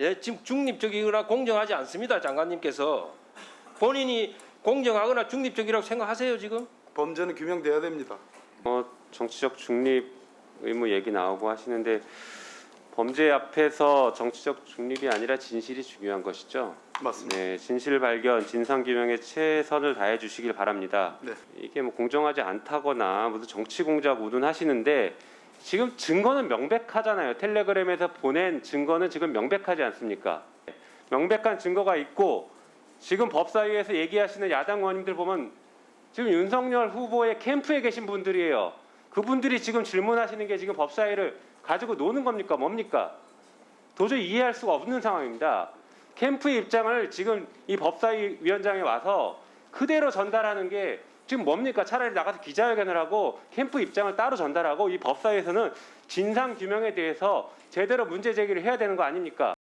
예, 지금 중립적이거나 공정하지 않습니다, 장관님께서 본인이 공정하거나 중립적이라고 생각하세요 지금? 범죄는 규명돼야 됩니다. 어, 정치적 중립 의무 얘기 나오고 하시는데 범죄 앞에서 정치적 중립이 아니라 진실이 중요한 것이죠. 맞습니다. 네, 진실 발견, 진상 규명에 최선을 다해 주시길 바랍니다. 네. 이게 뭐 공정하지 않다거나 무슨 정치 공작 우둔하시는데 지금 증거는 명백하잖아요. 텔레그램에서 보낸 증거는 지금 명백하지 않습니까? 명백한 증거가 있고 지금 법사위에서 얘기하시는 야당 의원님들 보면 지금 윤석열 후보의 캠프에 계신 분들이에요. 그분들이 지금 질문하시는 게 지금 법사위를 가지고 노는 겁니까? 뭡니까? 도저히 이해할 수가 없는 상황입니다. 캠프의 입장을 지금 이 법사위 위원장에 와서 그대로 전달하는 게 지금 뭡니까? 차라리 나가서 기자회견을 하고 캠프 입장을 따로 전달하고 이 법사위에서는 진상 규명에 대해서 제대로 문제 제기를 해야 되는 거 아닙니까?